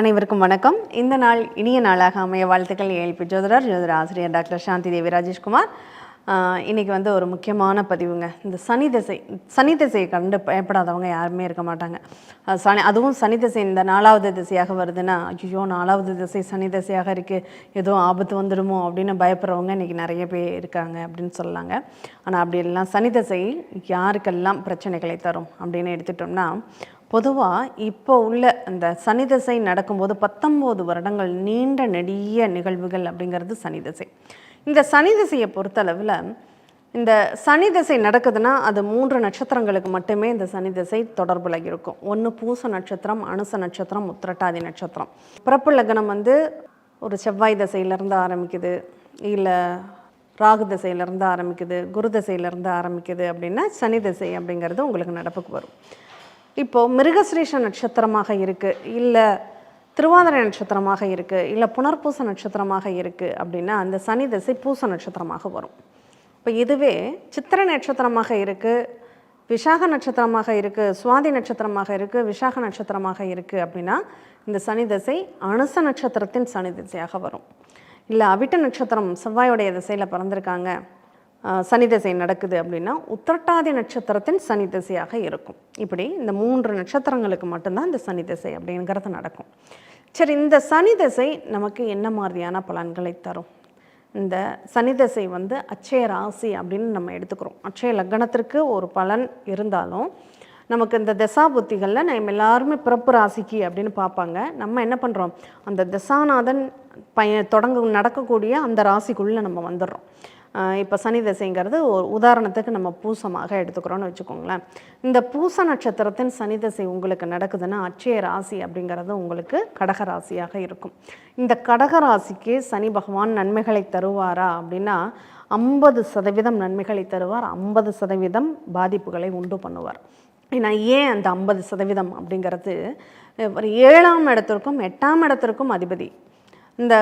அனைவருக்கும் வணக்கம். இந்த நாள் இனிய நாளாக அமைய வாழ்த்துக்கள். ஏழ்பி ஜோதிடர் ஜோதிடர் ஆசிரியர் டாக்டர் சாந்தி தேவி ராஜேஷ்குமார். இன்றைக்கி இன்னைக்கு வந்து ஒரு முக்கியமான பதிவுங்க. இந்த சனி திசை சனி திசையை கண்டு பயப்படாதவங்க யாருமே இருக்க மாட்டாங்க. சனி அதுவும் சனி திசை இந்த நாலாவது திசையாக வருதுன்னா ஐயோ நாலாவது திசை சனி திசையாக இருக்குது ஏதோ ஆபத்து வந்துடுமோ அப்படின்னு பயப்படுறவங்க இன்னைக்கு நிறைய பேர் இருக்காங்க அப்படின்னு சொல்லலாங்க ஆனால் அப்படி எல்லாம் சனி திசை யாருக்கெல்லாம் பிரச்சனைகளை தரும் அப்படின்னு எடுத்துட்டோம்னா பொதுவாக இப்போ உள்ள அந்த சனி தசை நடக்கும்போது பத்தொம்போது வருடங்கள் நீண்ட நெடிய நிகழ்வுகள் அப்படிங்கிறது சனி திசை. இந்த சனி திசையை பொறுத்தளவில் இந்த சனி தசை நடக்குதுன்னா அது மூன்று நட்சத்திரங்களுக்கு மட்டுமே இந்த சனி திசை தொடர்புல இருக்கும். ஒன்று பூச நட்சத்திரம் அனுச நட்சத்திரம் உத்திரட்டாதி நட்சத்திரம். பிறப்பு லக்னம் வந்து ஒரு செவ்வாய் தசையிலேருந்து ஆரம்பிக்குது. இல்லை ராகு தசையிலேருந்து ஆரம்பிக்குது. குரு தசையிலேருந்து ஆரம்பிக்குது அப்படின்னா சனி திசை அப்படிங்கிறது உங்களுக்கு நடப்புக்கு வரும். இப்போது மிருகஸ்ரீஷ நட்சத்திரமாக இருக்குது இல்லை திருவாதிரை நட்சத்திரமாக இருக்குது இல்லை புனர்பூச நட்சத்திரமாக இருக்குது அப்படின்னா அந்த சனி திசை பூச நட்சத்திரமாக வரும். இப்போ இதுவே சித்திரை நட்சத்திரமாக இருக்குது விசாக நட்சத்திரமாக இருக்குது சுவாதி நட்சத்திரமாக இருக்குது விஷாக நட்சத்திரமாக இருக்குது அப்படின்னா இந்த சனி திசை அனுச நட்சத்திரத்தின் சனி திசையாக வரும். இல்லை அவிட்ட நட்சத்திரம் செவ்வாயோடைய திசையில் பிறந்திருக்காங்க சனி திசை நடக்குது அப்படின்னா உத்திரட்டாதி நட்சத்திரத்தின் சனி திசையாக இருக்கும். இப்படி இந்த மூன்று நட்சத்திரங்களுக்கு மட்டும்தான் இந்த சனி திசை அப்படிங்கிறது நடக்கும். சரி இந்த சனி திசை நமக்கு என்ன மாதிரியான பலன்களை தரும்? இந்த சனி திசை வந்து அச்சய ராசி அப்படின்னு நம்ம எடுத்துக்கிறோம். அச்சய லக்னத்திற்கு ஒரு பலன் இருந்தாலும் நமக்கு இந்த திசா புத்திகளில் நம்ம எல்லாருமே பிறப்பு ராசிக்கு அப்படின்னு பார்ப்பாங்க. நம்ம என்ன பண்ணுறோம் அந்த திசாநாதன் பய தொடங்க நடக்கக்கூடிய அந்த ராசிக்குள்ளே நம்ம வந்துடுறோம். இப்போ சனி திசைங்கிறது ஒரு உதாரணத்துக்கு நம்ம பூசமாக எடுத்துக்கிறோன்னு வச்சுக்கோங்களேன். இந்த பூச நட்சத்திரத்தின் சனி திசை உங்களுக்கு நடக்குதுன்னா அச்சய ராசி அப்படிங்கிறது உங்களுக்கு கடக ராசியாக இருக்கும். இந்த கடக ராசிக்கு சனி பகவான் நன்மைகளை தருவாரா அப்படின்னா ஐம்பது சதவீதம் நன்மைகளை தருவார் ஐம்பது சதவீதம் பாதிப்புகளை உண்டு பண்ணுவார். ஏன்னா ஏன் அந்த ஐம்பது சதவீதம் அப்படிங்கிறது? ஒரு ஏழாம் இடத்திற்கும் எட்டாம் இடத்திற்கும் அதிபதி. இந்த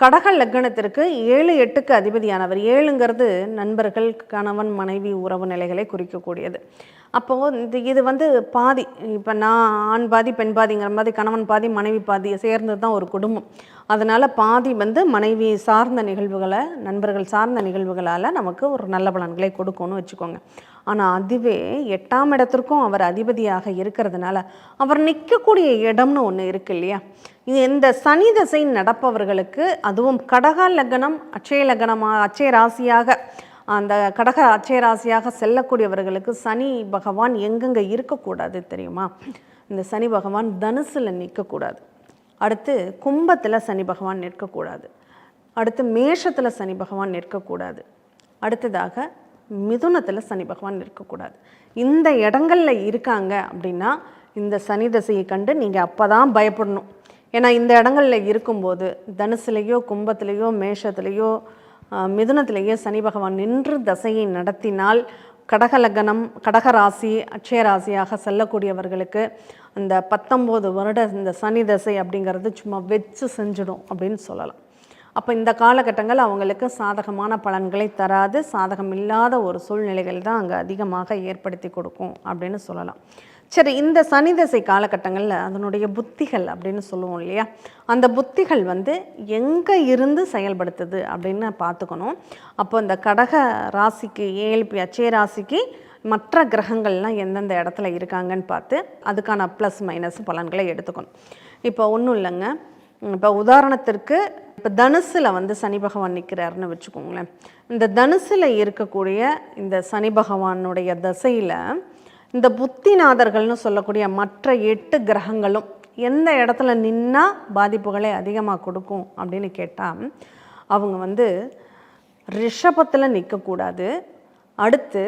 கடக லக்னத்திற்கு ஏழு எட்டுக்கு அதிபதியானவர். ஏழுங்கிறது நண்பர்கள் கணவன் மனைவி உறவு நிலைகளை குறிக்கக்கூடியது. அப்போது இந்த இது வந்து பாதி. இப்போ நான் ஆண் பாதி பெண் பாதிங்கிற மாதிரி கணவன் பாதி மனைவி பாதி சேர்ந்தது தான் ஒரு குடும்பம். அதனால் பாதி வந்து மனைவி சார்ந்த நிகழ்வுகளை நண்பர்கள் சார்ந்த நிகழ்வுகளால் நமக்கு ஒரு நல்ல பலன்களை கொடுக்கும்னு வச்சுக்கோங்க. ஆனால் அதுவே எட்டாம் இடத்திற்கும் அவர் அதிபதியாக இருக்கிறதுனால அவர் நிற்கக்கூடிய இடம்னு ஒன்று இருக்கு இல்லையா? இந்த சனி திசை நடப்பவர்களுக்கு அதுவும் கடக லக்னம் அச்சய லக்னமாக அச்சய ராசியாக அந்த கடக அச்சய ராசியாக செல்லக்கூடியவர்களுக்கு சனி பகவான் எங்கெங்கே இருக்கக்கூடாது தெரியுமா? இந்த சனி பகவான் தனுசில் நிற்கக்கூடாது. அடுத்து கும்பத்தில் சனி பகவான் நிற்கக்கூடாது. அடுத்து மேஷத்தில் சனி பகவான் நிற்கக்கூடாது. அடுத்ததாக மிதுனத்தில் சனி பகவான் இருக்கக்கூடாது இந்த இடங்களில் இருக்காங்க அப்படின்னா இந்த சனி தசையை கண்டு நீங்கள் அப்போ தான் பயப்படணும். ஏன்னா இந்த இடங்களில் இருக்கும்போது தனுசுலேயோ கும்பத்திலேயோ மேஷத்துலேயோ ஆஹ், மிதுனத்திலேயோ சனி பகவான் நின்று தசையை நடத்தினால் கடக கடகராசி அட்சயராசியாக செல்லக்கூடியவர்களுக்கு அந்த பத்தொம்போது வருட இந்த சனி தசை அப்படிங்கிறது சும்மா வச்சு செஞ்சிடும் அப்படின்னு சொல்லலாம். அப்போ இந்த காலகட்டங்கள் அவங்களுக்கு சாதகமான பலன்களை தராது. சாதகம் இல்லாத ஒரு சூழ்நிலைகள் தான் அங்கே அதிகமாக ஏற்படுத்தி கொடுக்கும் அப்படின்னு சொல்லலாம். சரி இந்த சனி திசை காலகட்டங்களில் அதனுடைய புத்திகள் அப்படின்னு சொல்லுவோம் இல்லையா? அந்த புத்திகள் வந்து எங்கே இருந்து செயல்படுத்துது அப்படின்னு பார்த்துக்கணும். அப்போ இந்த கடக ராசிக்கு ஏஎல்பி அச்சய ராசிக்கு மற்ற கிரகங்கள்லாம் எந்தெந்த இடத்துல இருக்காங்கன்னு பார்த்து அதுக்கான ப்ளஸ் மைனஸ் பலன்களை எடுத்துக்கணும். இப்போ ஒன்றும் இல்லைங்க. இப்போ உதாரணத்திற்கு இப்போ தனுசில் வந்து சனி பகவான் நிற்கிறாருன்னு வச்சுக்கோங்களேன். இந்த தனுசில் இருக்கக்கூடிய இந்த சனி பகவானுடைய தசையில் இந்த புத்திநாதர்கள்னு சொல்லக்கூடிய மற்ற எட்டு கிரகங்களும் எந்த இடத்துல நின்னா பாதிப்புகளை அதிகமாக கொடுக்கும் அப்படின்னு கேட்டால் அவங்க வந்து ரிஷபத்தில் நிற்கக்கூடாது அடுத்து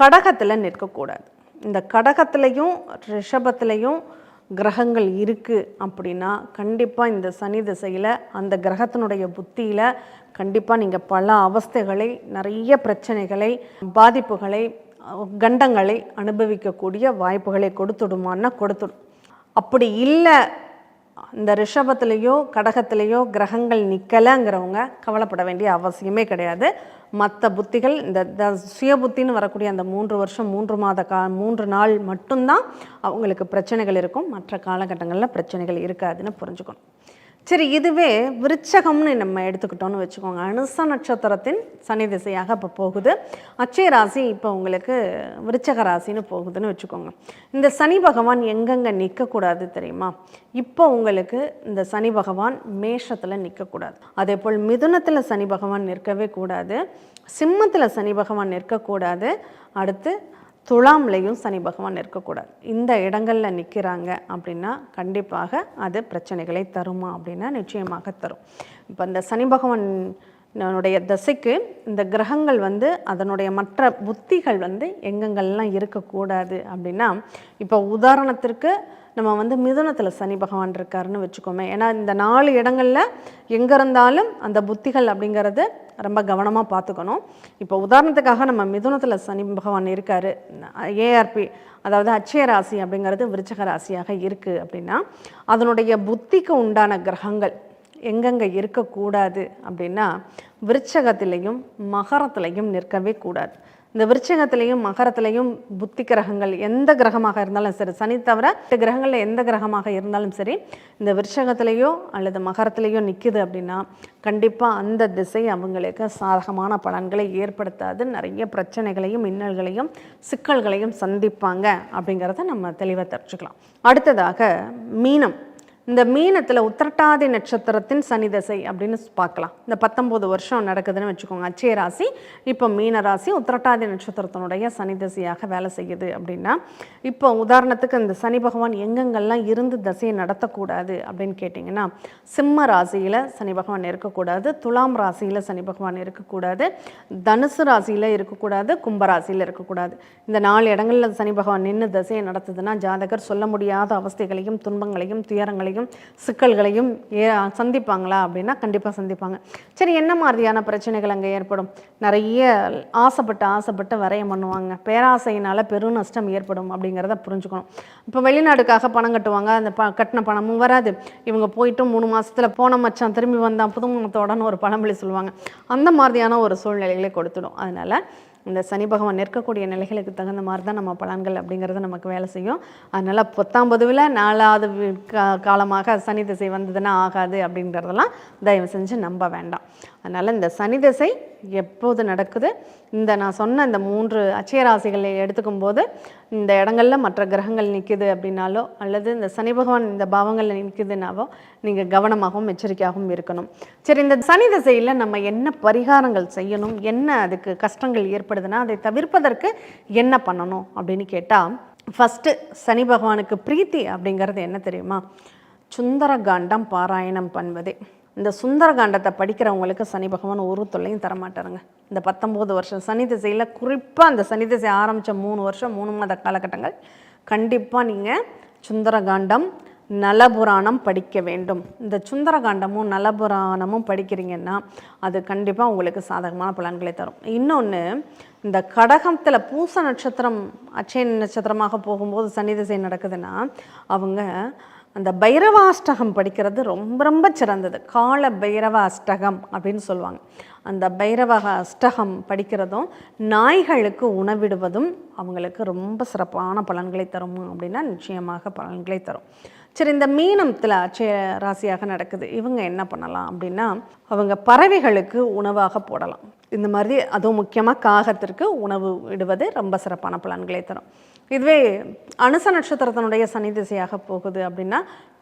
கடகத்தில் நிற்கக்கூடாது. இந்த கடகத்திலையும் ரிஷபத்திலையும் கிரகங்கள் இருக்குது அப்படின்னா கண்டிப்பாக இந்த சனி திசையில் அந்த கிரகத்தினுடைய புத்தியில் கண்டிப்பாக நீங்கள் பல அவஸ்தைகளை நிறைய பிரச்சனைகளை பாதிப்புகளை கண்டங்களை அனுபவிக்கக்கூடிய வாய்ப்புகளை கொடுத்துடுமான்னா கொடுத்துடும். அப்படி இல்லை இந்த ரிஷபத்துலேயோ கடகத்திலேயோ கிரகங்கள் நிற்கலைங்கிறவங்க கவலைப்பட வேண்டிய அவசியமே கிடையாது. மற்ற புத்திகள் இந்த த சுய புத்தின்னு வரக்கூடிய அந்த மூன்று வருஷம் மூன்று மாத கா மூன்று நாள் மட்டும்தான் அவங்களுக்கு பிரச்சனைகள் இருக்கும். மற்ற காலகட்டங்களில் பிரச்சனைகள் இருக்காதுன்னு புரிஞ்சுக்கணும். சரி இதுவே விருச்சகம்னு நம்ம எடுத்துக்கிட்டோம்னு வச்சுக்கோங்க. அனுச நட்சத்திரத்தின் சனி திசையாக இப்போ போகுது. அச்சய ராசி இப்போ உங்களுக்கு விருச்சக ராசின்னு போகுதுன்னு வச்சுக்கோங்க. இந்த சனி பகவான் எங்கெங்கே நிற்கக்கூடாது தெரியுமா? இப்போ உங்களுக்கு இந்த சனி பகவான் மேஷத்தில் நிற்கக்கூடாது அதே போல் மிதுனத்தில் சனி பகவான் நிற்கவே கூடாது. சிம்மத்தில் சனி பகவான் நிற்கக்கூடாது. அடுத்து துலாம்லேயும் சனி பகவான் இருக்கக்கூடாது இந்த இடங்களில் நிற்கிறாங்க அப்படின்னா கண்டிப்பாக அது பிரச்சனைகளை தருமா அப்படின்னா நிச்சயமாக தரும். இப்போ இந்த சனி பகவான்னுடைய தசைக்கு இந்த கிரகங்கள் வந்து அதனுடைய மற்ற புத்திகள் வந்து எங்கெங்கெல்லாம் இருக்கக்கூடாது அப்படின்னா இப்போ உதாரணத்திற்கு நம்ம வந்து மிதுனத்தில் சனி பகவான் இருக்காருன்னு வச்சுக்கோமே. ஏன்னா இந்த நாலு இடங்களில் எங்கே இருந்தாலும் அந்த புத்திகள் அப்படிங்கிறது ரொம்ப கவனமாக பார்த்துக்கணும் இப்போ உதாரணத்துக்காக நம்ம மிதுனத்தில் சனி பகவான் இருக்கார். ஏஆர்பி அதாவது அச்சய ராசி அப்படிங்கிறது விருச்சக ராசியாக இருக்குது அப்படின்னா அதனுடைய புத்திக்கு உண்டான கிரகங்கள் எங்கெங்கே இருக்கக்கூடாது அப்படின்னா விருச்சகத்திலையும் மகரத்திலையும் நிற்கவே கூடாது. இந்த விருச்சகத்திலையும் மகரத்திலையும் புத்தி கிரகங்கள் எந்த கிரகமாக இருந்தாலும் சரி சனி தவிர கிரகங்களில் எந்த கிரகமாக இருந்தாலும் சரி இந்த விருச்சகத்திலேயோ அல்லது மகரத்திலேயோ நிற்குது அப்படின்னா கண்டிப்பாக அந்த திசை அவங்களுக்கு சாதகமான பலன்களை ஏற்படுத்தாது. நிறைய பிரச்சனைகளையும் இன்னல்களையும் சிக்கல்களையும் சந்திப்பாங்க அப்படிங்கிறத நம்ம தெளிவாக தெரிஞ்சுக்கலாம். அடுத்ததாக மீனம். இந்த மீனத்தில் உத்திரட்டாதி நட்சத்திரத்தின் சனி தசை அப்படின்னு பார்க்கலாம். இந்த பத்தொம்போது வருஷம் நடக்குதுன்னு வச்சுக்கோங்க. அச்சய ராசி இப்போ மீன ராசி உத்திரட்டாதி நட்சத்திரத்தினுடைய சனி தசையாக வேலை செய்யுது அப்படின்னா இப்போ உதாரணத்துக்கு இந்த சனி பகவான் எங்கெங்கெல்லாம் இருந்து தசையை நடத்தக்கூடாது அப்படின்னு கேட்டிங்கன்னா சிம்ம ராசியில் சனி பகவான் இருக்கக்கூடாது துலாம் ராசியில் சனி பகவான் இருக்கக்கூடாது தனுசு ராசியில் இருக்கக்கூடாது கும்பராசியில் இருக்கக்கூடாது. இந்த நாலு இடங்களில் சனி பகவான் நின்று தசையை நடத்துதுன்னா ஜாதகர் சொல்ல முடியாத அவஸ்தைகளையும் துன்பங்களையும் துயரங்களையும் சிக்கல்களையும் ஏ சந்திப்பாங்களா அப்படின்னா கண்டிப்பாக சந்திப்பாங்க. சரி என்ன மாதிரியான பிரச்சனைகள் அங்கே ஏற்படும்? நிறைய ஆசைப்பட்டு ஆசைப்பட்டு வரைய பண்ணுவாங்க. பேராசையினால் பெரும் நஷ்டம் ஏற்படும் அப்படிங்கிறத புரிஞ்சுக்கணும். இப்போ வெளிநாடுக்காக பணம் கட்டுவாங்க. அந்த ப கட்டின பணமும் வராது. இவங்க போயிட்டு மூணு மாதத்தில் போன மச்சான் திரும்பி வந்தால் புதுமுகத்தோடன்னு ஒரு பழமொழி சொல்லுவாங்க. அந்த மாதிரியான ஒரு சூழ்நிலைகளை கொடுத்துடும். அதனால் இந்த சனி பகவான் நிற்கக்கூடிய நிலைகளுக்கு தகுந்த மாதிரி தான் நம்ம பலன்கள் அப்படிங்கிறது நமக்கு வேலை செய்யும். அதனால் பத்தாம் பொதுவில் நாலாவது காலமாக சனி திசை வந்ததுன்னா ஆகாது அப்படிங்கிறதெல்லாம் தயவு செஞ்சு நம்ப வேண்டாம். அதனால் இந்த சனி திசை எப்போது நடக்குது? இந்த நான் சொன்ன இந்த மூன்று அச்சயராசிகளை எடுத்துக்கும் போது இந்த இடங்களில் மற்ற கிரகங்கள் நிற்குது அப்படின்னாலோ அல்லது இந்த சனி பகவான் இந்த பாவங்களில் நிற்குதுனாவோ நீங்கள் கவனமாகவும் எச்சரிக்கையாகவும் இருக்கணும். சரி இந்த சனி திசையில் நம்ம என்ன பரிகாரங்கள் செய்யணும்? என்ன அதுக்கு கஷ்டங்கள் ஏற்படுதுன்னா அதை தவிர்ப்பதற்கு என்ன பண்ணணும் அப்படின்னு கேட்டால் ஃபஸ்ட்டு சனி பகவானுக்கு பிரீத்தி அப்படிங்கிறது என்ன தெரியுமா? சுந்தரகாண்டம் பாராயணம் பண்ணுவதே இந்த சுந்தரகாண்டத்தை படிக்கிறவங்களுக்கு சனி பகவான் ஒரு தொல்லையும் தரமாட்டாருங்க. இந்த பத்தொம்போது வருஷம் சனி திசையில் குறிப்பாக அந்த சனி திசை ஆரம்பித்த மூணு வருஷம் மூணு மாத காலகட்டங்கள். கண்டிப்பாக நீங்கள் சுந்தரகாண்டம் நலபுராணம் படிக்க வேண்டும். இந்த சுந்தரகாண்டமும் நலபுராணமும் படிக்கிறீங்கன்னா அது கண்டிப்பாக உங்களுக்கு சாதகமான பலன்களை தரும். இன்னொன்று இந்த கடகத்தில் பூச நட்சத்திரம் அச்சய நட்சத்திரமாக போகும்போது சனி திசை நடக்குதுன்னா அவங்க அந்த பைரவாஷ்டகம் படிக்கிறது ரொம்ப ரொம்ப சிறந்தது. கால பைரவ அஷ்டகம் அப்படின்னு சொல்லுவாங்க. அந்த பைரவ அஷ்டகம் படிக்கிறதும் நாய்களுக்கு உணவிடுவதும் அவங்களுக்கு ரொம்ப சிறப்பான பலன்களை தரும் அப்படின்னா நிச்சயமாக பலன்களை தரும். சரி இந்த மீனத்தில் அச்சய ராசியாக நடக்குது. இவங்க என்ன பண்ணலாம் அப்படின்னா அவங்க பறவைகளுக்கு உணவாக போடலாம். இந்த மாதிரி அதுவும் முக்கியமாக காகத்திற்கு உணவு இடுவது ரொம்ப சிறப்பான பலன்களை தரும். இதுவே அனுச நட்சத்திரத்தினுடைய சனி திசையாக போகுது அப்படின்னா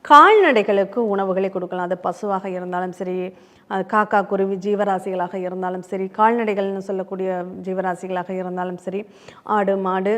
கால்நடைகளுக்கு உணவுகளை கொடுக்கலாம். அது பசுவாக இருந்தாலும் சரி காக்கா குருவி ஜீவராசிகளாக இருந்தாலும் சரி கால்நடைகள்னு சொல்லக்கூடிய ஜீவராசிகளாக இருந்தாலும் சரி ஆடு மாடு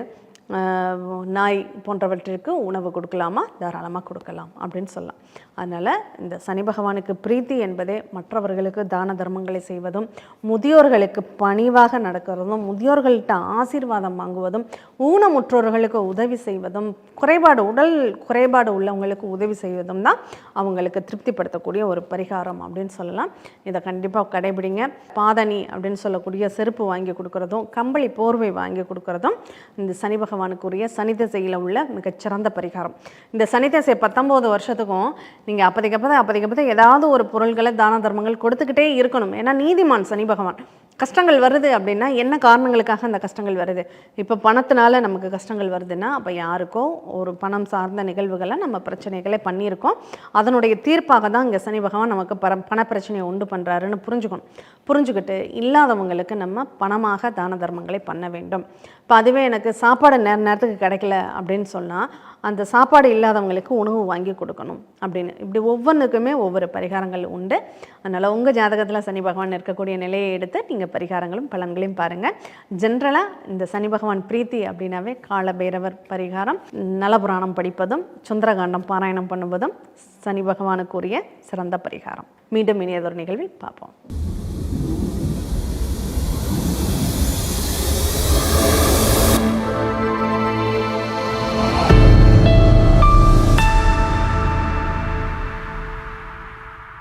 நாய் போன்றவற்றிற்கு உணவு கொடுக்கலாமா? தாராளமாக கொடுக்கலாம் அப்படின்னு சொல்லலாம். அதனால் இந்த சனி பகவானுக்கு பிரீத்தி என்பதே மற்றவர்களுக்கு தான தர்மங்களை செய்வதும் முதியோர்களுக்கு பணிவாக நடக்கிறதும் முதியோர்கள்ட்ட ஆசீர்வாதம் வாங்குவதும் ஊனமுற்றோர்களுக்கு உதவி செய்வதும் குறைபாடு உடல் குறைபாடு உள்ளவங்களுக்கு உதவி செய்வதும் தான் அவங்களுக்கு திருப்திப்படுத்தக்கூடிய ஒரு பரிகாரம் அப்படின்னு சொல்லலாம். இதை கண்டிப்பாக கடைபிடிங்க. பாதணி அப்படின்னு சொல்லக்கூடிய செருப்பு வாங்கி கொடுக்குறதும் கம்பளி போர்வை வாங்கி கொடுக்குறதும் இந்த சனி பகவான் பகவானுக்குரிய சனிதசையில் உள்ள மிகச்சிறந்த பரிகாரம். இந்த சனி திசை பத்தொம்போது வருஷத்துக்கும் நீங்கள் அப்போதைக்கு அப்போ அப்போதைக்கு அப்போ ஏதாவது ஒரு பொருள்களை தான தர்மங்கள் கொடுத்துக்கிட்டே இருக்கணும். ஏன்னா நீதிமான் சனி பகவான். கஷ்டங்கள் வருது அப்படின்னா என்ன காரணங்களுக்காக அந்த கஷ்டங்கள் வருது? இப்போ பணத்தினால நமக்கு கஷ்டங்கள் வருதுன்னா அப்போ யாருக்கோ ஒரு பணம் சார்ந்த நிகழ்வுகளை நம்ம பிரச்சனைகளை பண்ணியிருக்கோம். அதனுடைய தீர்ப்பாக தான் இங்கே சனி பகவான் நமக்கு பர பண பிரச்சனையை உண்டு பண்ணுறாருன்னு புரிஞ்சுக்கணும். புரிஞ்சுக்கிட்டு இல்லாதவங்களுக்கு நம்ம பணமாக தான தர்மங்களை பண்ண வேண்டும். இப்போ அதுவே எனக்கு சாப்பாடு நேர நேரத்துக்கு கிடைக்கல அப்படின்னு சொன்னால் அந்த சாப்பாடு இல்லாதவங்களுக்கு உணவு வாங்கி கொடுக்கணும் அப்படின்னு. இப்படி ஒவ்வொன்றுக்குமே ஒவ்வொரு பரிகாரங்கள் உண்டு. அதனால் உங்கள் ஜாதகத்தில் சனி பகவான் இருக்கக்கூடிய நிலையை எடுத்து நீங்கள் பரிகாரங்களும் பலன்களையும் பாருங்கள் ஜென்ரலாக இந்த சனி பகவான் பிரீத்தி அப்படின்னாவே கால பைரவர் பரிகாரம் நலபுராணம் படிப்பதும் சுந்தரகாண்டம் பாராயணம் பண்ணுவதும் சனி பகவானுக்குரிய சிறந்த பரிகாரம். மீண்டும் இனியதொரு நிகழ்வில் பார்ப்போம்.